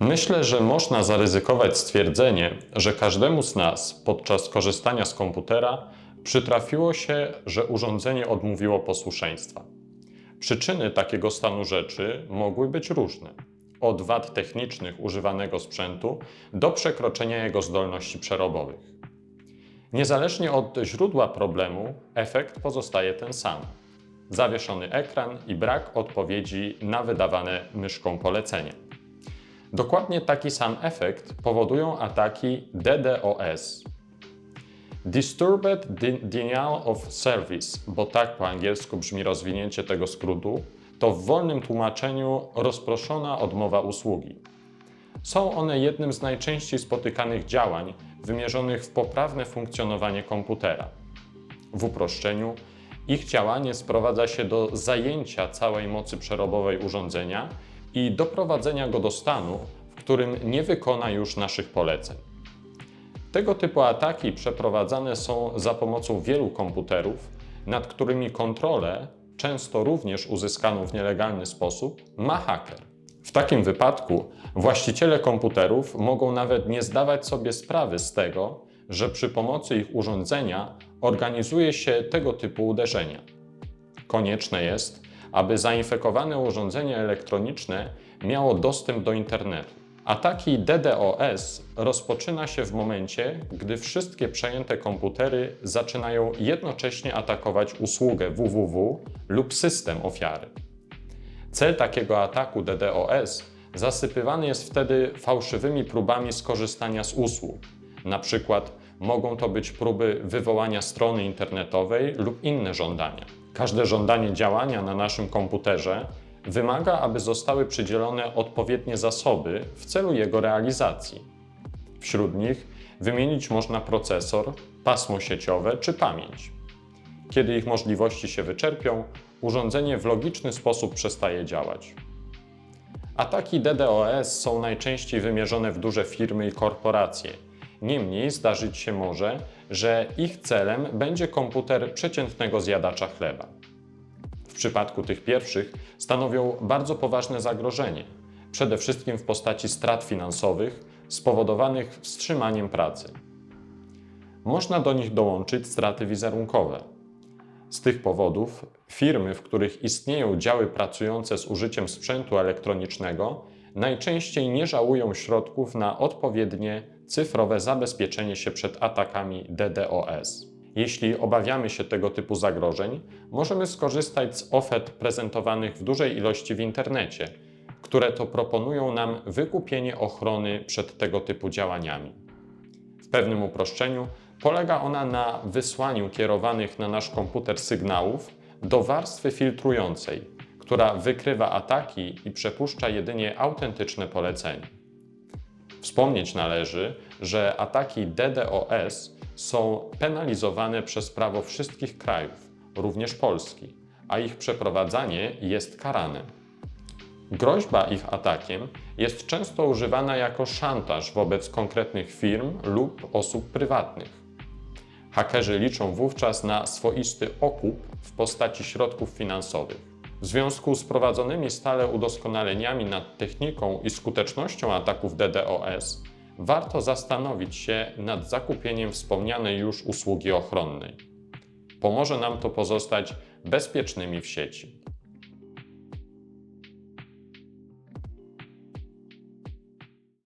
Myślę, że można zaryzykować stwierdzenie, że każdemu z nas podczas korzystania z komputera przytrafiło się, że urządzenie odmówiło posłuszeństwa. Przyczyny takiego stanu rzeczy mogły być różne. Od wad technicznych używanego sprzętu do przekroczenia jego zdolności przerobowych. Niezależnie od źródła problemu, efekt pozostaje ten sam. Zawieszony ekran i brak odpowiedzi na wydawane myszką polecenia. Dokładnie taki sam efekt powodują ataki DDoS. Disturbed De- Denial of Service, bo tak po angielsku brzmi rozwinięcie tego skrótu, to w wolnym tłumaczeniu rozproszona odmowa usługi. Są one jednym z najczęściej spotykanych działań wymierzonych w poprawne funkcjonowanie komputera. W uproszczeniu, ich działanie sprowadza się do zajęcia całej mocy przerobowej urządzenia i doprowadzenia go do stanu, w którym nie wykona już naszych poleceń. Tego typu ataki przeprowadzane są za pomocą wielu komputerów, nad którymi kontrolę, często również uzyskaną w nielegalny sposób, ma haker. W takim wypadku właściciele komputerów mogą nawet nie zdawać sobie sprawy z tego, że przy pomocy ich urządzenia organizuje się tego typu uderzenia. Konieczne jest, aby zainfekowane urządzenie elektroniczne miało dostęp do internetu. Ataki DDoS rozpoczyna się w momencie, gdy wszystkie przejęte komputery zaczynają jednocześnie atakować usługę www lub system ofiary. Cel takiego ataku DDoS zasypywany jest wtedy fałszywymi próbami skorzystania z usług. Na przykład mogą to być próby wywołania strony internetowej lub inne żądania. Każde żądanie działania na naszym komputerze wymaga, aby zostały przydzielone odpowiednie zasoby w celu jego realizacji. Wśród nich wymienić można procesor, pasmo sieciowe czy pamięć. Kiedy ich możliwości się wyczerpią, urządzenie w logiczny sposób przestaje działać. Ataki DDoS są najczęściej wymierzone w duże firmy i korporacje. Niemniej zdarzyć się może, że ich celem będzie komputer przeciętnego zjadacza chleba. W przypadku tych pierwszych stanowią bardzo poważne zagrożenie, przede wszystkim w postaci strat finansowych spowodowanych wstrzymaniem pracy. Można do nich dołączyć straty wizerunkowe. Z tych powodów firmy, w których istnieją działy pracujące z użyciem sprzętu elektronicznego, najczęściej nie żałują środków na odpowiednie cyfrowe zabezpieczenie się przed atakami DDoS. Jeśli obawiamy się tego typu zagrożeń, możemy skorzystać z ofert prezentowanych w dużej ilości w internecie, które to proponują nam wykupienie ochrony przed tego typu działaniami. W pewnym uproszczeniu polega ona na wysłaniu kierowanych na nasz komputer sygnałów do warstwy filtrującej, która wykrywa ataki i przepuszcza jedynie autentyczne polecenia. Wspomnieć należy, że ataki DDoS są penalizowane przez prawo wszystkich krajów, również Polski, a ich przeprowadzanie jest karane. Groźba ich atakiem jest często używana jako szantaż wobec konkretnych firm lub osób prywatnych. Hakerzy liczą wówczas na swoisty okup w postaci środków finansowych. W związku z prowadzonymi stale udoskonaleniami nad techniką i skutecznością ataków DDoS, warto zastanowić się nad zakupieniem wspomnianej już usługi ochronnej. Pomoże nam to pozostać bezpiecznymi w sieci.